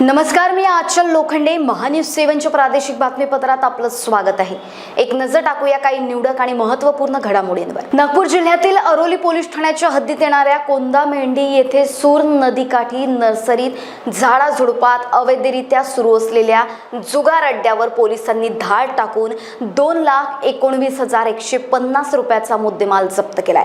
नमस्कार मी आचल लोखंडे महान्यूज सेवनच्या प्रादेशिक बातमीपत्रात आपलं स्वागत आहे. एक नजर टाकूया काही निवडक आणि महत्त्वपूर्ण घडामोडींवर. नागपूर जिल्ह्यातील अरोली पोलीस ठाण्याच्या हद्दीत येणाऱ्या कोंदा मेंढी येथे सूर नदीकाठी नर्सरीत झाडाझुडपात अवैधरित्या सुरू असलेल्या जुगार अड्ड्यावर पोलिसांनी धाड टाकून दोन लाख एकोणवीस हजार एकशे पन्नास रुपयाचा मुद्देमाल जप्त केलाय.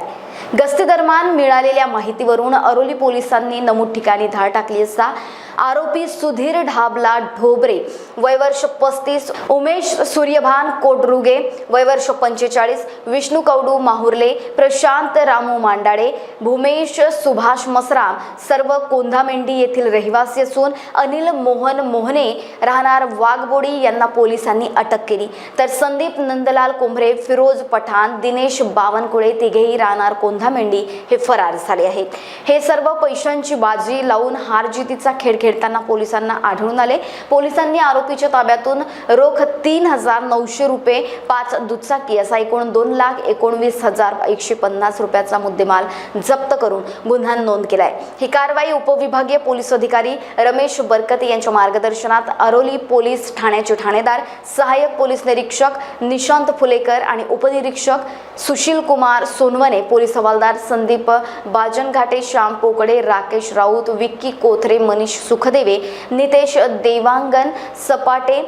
गस्ती दरम्यान मिळालेल्या माहितीवरून अरोली पोलिसांनी नमूद ठिकाणी धाड टाकली असता आरोपी सुधीर ढाबला ढोबरे वयवर्ष पस्तीस उमेश सूर्यभान कोडरुगे वयवर्ष पंचेचाळीस विष्णू कवडू माहुर्ले प्रशांत रामू मांडाडे भूमेश सुभाष मसराम सर्व कोंधामेंढी येथील रहिवासी असून अनिल मोहन मोहने राहणार वाघबोडी यांना पोलिसांनी अटक केली. तर संदीप नंदलाल कुंभरे फिरोज पठाण दिनेश बावनकुळे तिघेही राहणार कोंधामेंढी हे फरार झाले आहेत. हे सर्व पैशांची बाजी लावून हारजितीचा खेळ खेळताना पोलिसांना आढळून आले. पोलिसांनी आरोपीच्या ताब्यातून रोख तीन हजार नऊशे रुपये पाच दुचाकी असा एकूण दोन लाख एकोणवीस हजार एकशे पन्नास रुपयाचा मुद्देमाल जप्त करून गुन्हा नोंद केलाय. ही कारवाई उपविभागीय पोलीस अधिकारी रमेश बरकते यांच्या मार्गदर्शनात अरोली पोलीस ठाण्याचे ठाणेदार सहाय्यक पोलीस निरीक्षक निशांत फुलेकर आणि उपनिरीक्षक सुशील कुमार सोनवणे पोलीस हवालदार संदीप बाजनघाटे श्याम पोकडे राकेश राऊत विक्की कोथरे मनीष सुखदेवे नितेश देवांगन सपाटे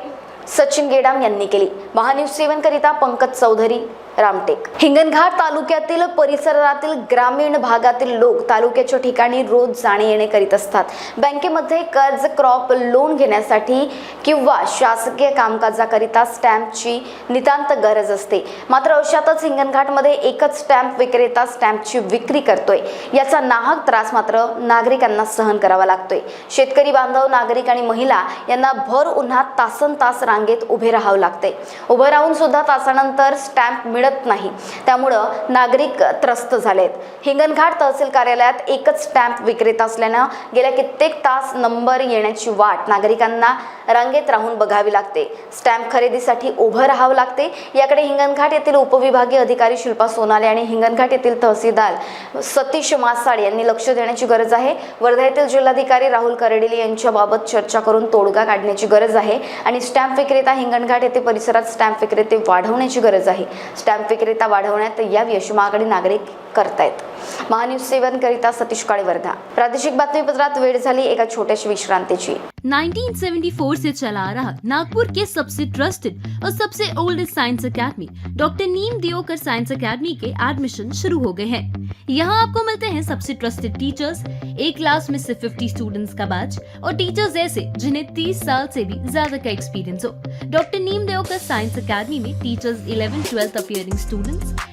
सचिन गेडाम यांनी केली. महान्यूज सेवनकरिता पंकज चौधरी. रामटेक. हिंगणघाट तालुक्यातील परिसरातील ग्रामीण भागातील लोक तालुक्याच्या ठिकाणी रोज जाणे येणे करीत असतात. बँकेमध्ये कर्ज क्रॉप लोन घेण्यासाठी किंवा शासकीय कामकाजाकरिता स्टॅम्पची नितांत गरज असते. मात्र अशातच हिंगणघाटमध्ये एकच स्टॅम्प विक्रेता स्टॅम्पची विक्री करतोय. याचा नाहक त्रास मात्र नागरिकांना सहन करावा लागतोय. शेतकरी बांधव नागरिक आणि महिला यांना भर उन्हात तासन तास रांगेत उभे राहावं लागते उभं राहून सुद्धा तासानंतर स्टॅम्प मिळ मिळत नाही. त्यामुळं नागरिक त्रस्त झालेत. हिंगणघाट तहसील कार्यालयात एकच स्टॅम्प विक्रेता असल्यानं गेल्या कित्येक तास नंबर येण्याची वाट नागरिकांना रांगेत राहून बघावी लागते. स्टॅम्प खरेदीसाठी उभं राहावं लागते. याकडे हिंगणघाट येथील उपविभागीय अधिकारी शिल्पा सोनाले आणि हिंगणघाट येथील तहसीलदार सतीश मासाड यांनी लक्ष देण्याची गरज आहे. वर्धा येथील जिल्हाधिकारी राहुल करडेली यांच्याबाबत चर्चा करून तोडगा काढण्याची गरज आहे आणि स्टॅम्प विक्रेता हिंगणघाट येथे परिसरात स्टॅम्प विक्रेते वाढवण्याची गरज आहे. स्टॅम्प विक्रेता वाढवण्यात या अशी मागणी नागरिक करतायत. महान्यूज सेवन करिता सतीश काळे वर्धा प्रादेशिक बातमीपत्रात वेळ झाली एका छोट्याशा विश्रांतीची. 1974 से चला आ रहा नागपुर के सबसे ट्रस्टेड और सबसे oldest science academy doctor Nimdeokar science academy के एडमिशन शुरू हो गए हैं। यहाँ आपको मिलते हैं सबसे ट्रस्टेड टीचर्स एक क्लास में सिर्फ़ 50 स्टूडेंट्स का बैच और टीचर्स ऐसे जिन्हें 30 साल से भी ज़्यादा का एक्सपीरियंस हो। डॉक्टर नीम दियोकर साइंस अकेडमी में teachers 11 twelfth appearing students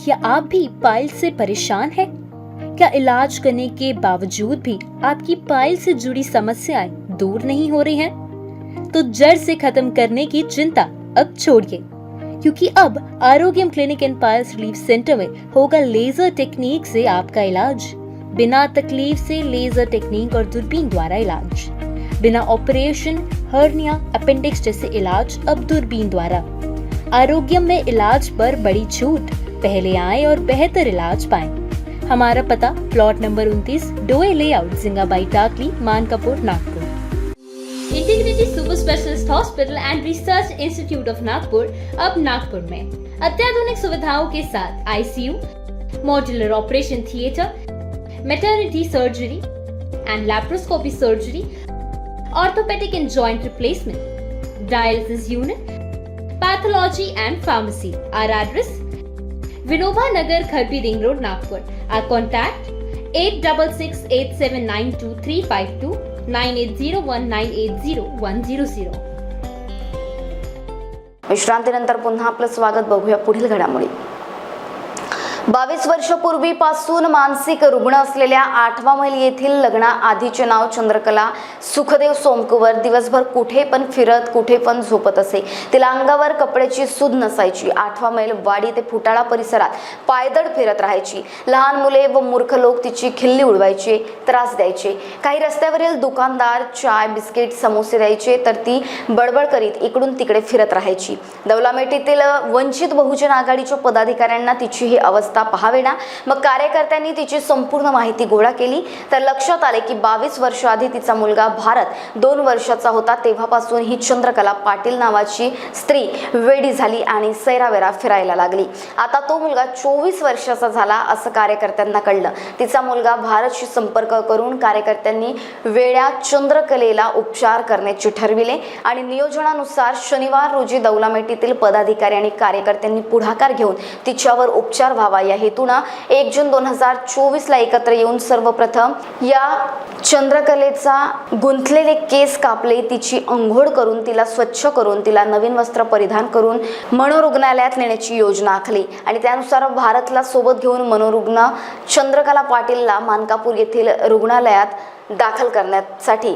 क्या आप भी पाइल से परेशान हैं? क्या इलाज करने के बावजूद भी आपकी पाइल से जुड़ी समस्याएँ दूर नहीं हो रही हैं? तो जड़ से खत्म करने की चिंता अब छोड़िए, क्योंकि अब Arogyam clinic and piles relief centre में होगा लेजर टेक्निक से आपका इलाज बिना तकलीफ़ से लेजर टेक्निक और दूरबीन द्वारा इलाज बिना ऑपरेशन, हर्निया, अपेंडिक्स जैसे इलाज अब दूरबीन द्वारा आरोग्यम में इलाज पर बड़ी छूट पहले आए और बेहतर इलाज पाए। हमारा पता, plot number 29 डोए layout, Jingabai, Takli, Mankapur, Nagpur. Integrity super specialist hospital and research institute of Nagpur, अब नागपुर में। अत्याधुनिक सुविधाओं के साथ ICU, modular operation theatre maternity surgery and laparoscopy surgery orthopaedic and joint replacement dialysis unit pathology and pharmacy are to Vinova at Kharbi one Road, at Our contact 8668792352 9801980100. विश्रांतीनंतर पुन्हा आपलं स्वागत बघूया पुढील घडामोडी बावीस वर्षपूर्वीपासून मानसिक रुग्ण असलेल्या आठवा मैल येथील लग्नाआधीचे नाव चंद्रकला. सुखदेव सोमकुवर दिवसभर कुठे पण फिरत कुठे पण झोपत असे. तिला अंगावर कपड्याची सूद नसायची. आठवा मैल वाडी ते फुटाळा परिसरात पायदळ फिरत राहायची. लहान मुले व मूर्ख लोक तिची खिल्ली उडवायचे त्रास द्यायचे. काही रस्त्यावरील दुकानदार चाय बिस्किट समोसे द्यायचे तर ती बडबड करीत इकडून तिकडे फिरत राहायची. दौलामेटीतील वंचित बहुजन आघाडीच्या पदाधिकाऱ्यांना तिची ही अवस्था पाहावे ना मग कार्यकर्त्यांनी तिची संपूर्ण माहिती गोळा केली. तर लक्षात आले की बावीस वर्ष आधी तिचा मुलगा भारत दोन वर्षाचा होता. तेव्हापासून ही चंद्रकला पाटील नावाची स्त्री वेडी झाली आणि सैरावेरा फिरायला लागली. आता तो मुलगा चोवीस वर्षाचा झाला असं कार्यकर्त्यांना कळलं. तिचा मुलगा भारतशी संपर्क करून कार्यकर्त्यांनी वेळ्या चंद्रकलेला उपचार करण्याचे ठरविले आणि नियोजनानुसार शनिवार रोजी दौलामेटीतील पदाधिकारी आणि कार्यकर्त्यांनी पुढाकार घेऊन तिच्यावर उपचार व्हावा या हेतूनं एक जून दोन हजार चोवीसला एकत्र येऊन सर्वप्रथम या चंद्रकलेचा गुंतलेले केस कापले तिची अंघोळ करून तिला स्वच्छ करून तिला नवीन वस्त्र परिधान करून मनोरुग्णालयात नेण्याची योजना आखली. आणि त्यानुसार भारतला सोबत घेऊन मनोरुग्ण चंद्रकला पाटीलला मानकापूर येथील रुग्णालयात दाखल करण्यासाठी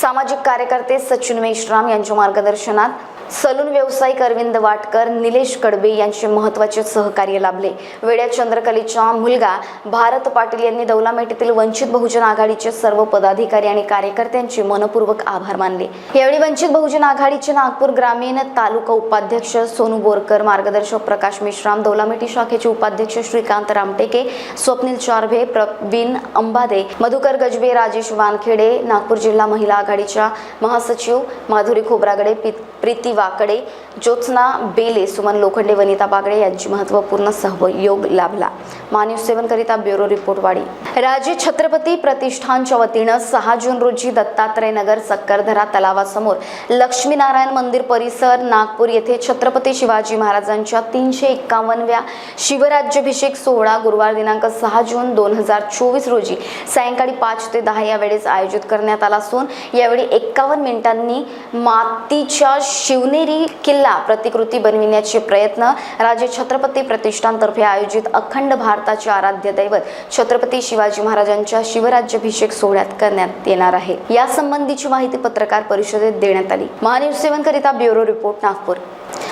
सामाजिक कार्यकर्ते सचिन मेश्राम यांच्या मार्गदर्शनात सलून व्यावसायिक अरविंद वाटकर निलेश कडबे यांचे महत्त्वाचे सहकार्य लाभले. वेड्या चंद्रकलेचा मुलगा भारत पाटील यांनी दौलामेटीतील वंचित बहुजन आघाडीचे सर्व पदाधिकारी आणि कार्यकर्त्यांचे मनपूर्वक आभार मानले. यावेळी वंचित बहुजन आघाडीचे नागपूर ग्रामीण तालुका उपाध्यक्ष सोनू बोरकर मार्गदर्शक प्रकाश मेश्राम दौलामेटी शाखेचे उपाध्यक्ष श्रीकांत रामटेके स्वप्नील चारभे प्रवीण अंबादे मधुकर गजबे राजेश वानखेडे नागपूर जिल्हा महिला आघाडीच्या महासचिव माधुरी खोब्रागडे प्रीती वाकडे ज्योत्स्ना बेले सुमन लोखंडे वनिता बागडे यांची महत्त्वपूर्ण सहयोग लाभला. मान्य सेवनकरिता ब्युरो रिपोर्ट वाडी. राजे छत्रपती प्रतिष्ठानच्या वतीनं सहा जून रोजी दत्तात्रय नगर सक्करधरा तलावासमोर लक्ष्मीनारायण मंदिर परिसर नागपूर येथे छत्रपती शिवाजी महाराजांच्या तीनशे एक्कावनव्या शिवराज्याभिषेक सोहळा गुरुवार दिनांक सहा जून दोन हजार चोवीस रोजी सायंकाळी पाच ते दहा या वेळेस आयोजित करण्यात आला असून यावेळी एक्कावन्न मिनिटांनी मातीच्या शिव शिवनेरी किल्ला प्रतिकृती बनविण्याचे प्रयत्न राजे छत्रपती प्रतिष्ठानतर्फे आयोजित अखंड भारताचे आराध्य दैवत छत्रपती शिवाजी महाराजांच्या शिवराज्याभिषेक सोहळ्यात करण्यात येणार आहे. या संबंधीची माहिती पत्रकार परिषदेत देण्यात आली. महान्यूज सेवनकरिता ब्युरो रिपोर्ट नागपूर.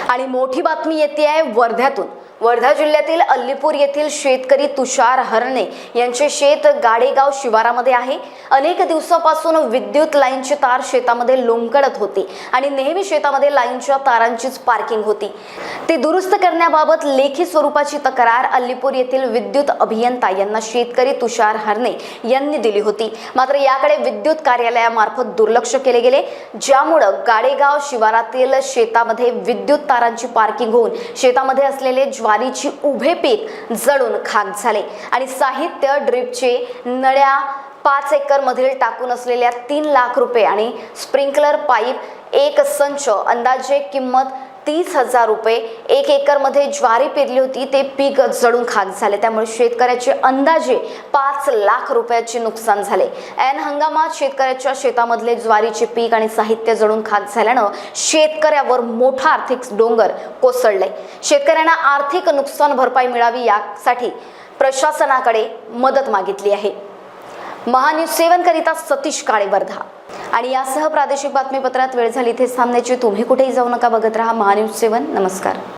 आणि मोठी बातमी येते आहे वर्ध्यातून. वर्धा जिल्ह्यातील अल्लीपूर येथील शेतकरी तुषार हरणे यांचे शेत गाडेगाव शिवारामध्ये आहे. अनेक दिवसापासून विद्युत लाईनची तार शेतामध्ये लोंबकळत होती आणि नेहमी शेतामध्ये लाईनच्या तारांचीच पार्किंग होती. ती दुरुस्त करण्याबाबत लेखी स्वरूपाची तक्रार अल्लीपूर येथील विद्युत अभियंता यांना शेतकरी तुषार हरणे यांनी दिली होती. मात्र याकडे विद्युत कार्यालयामार्फत दुर्लक्ष केले गेले ज्यामुळं गाडेगाव शिवारातील शेतामध्ये विद्युत तारांची पार्किंग होऊन शेतामध्ये असलेले ज्वारीची उभे पीक जळून खाक झाले. आणि साहित्य ड्रिपचे नळ्या पाच एकरमधील टाकून असलेल्या तीन लाख रुपये आणि स्प्रिंकलर पाईप एक संच अंदाजे किंमत तीस हजार रुपये एक एकरमध्ये ज्वारी पेरली होती ते पीक जडून खाक झाले. त्यामुळे शेतकऱ्याचे अंदाजे पाच लाख रुपयाचे नुकसान झाले. ऐन हंगामात शेतकऱ्याच्या शेतामधले ज्वारीचे पीक आणि साहित्य जळून खाक झाल्यानं शेतकऱ्यावर मोठा आर्थिक डोंगर कोसळले शेतकऱ्यांना आर्थिक नुकसान भरपाई मिळावी यासाठी प्रशासनाकडे मदत मागितली आहे. महान्यूज सेवन करिता सतीश काळे वर्धा आणि यासह प्रादेशिक बातमीपत्रात वेळ झाली इथे सामन्याची तुम्ही कुठेही जाऊ नका बघत राहा महान्यूज सेवन. नमस्कार.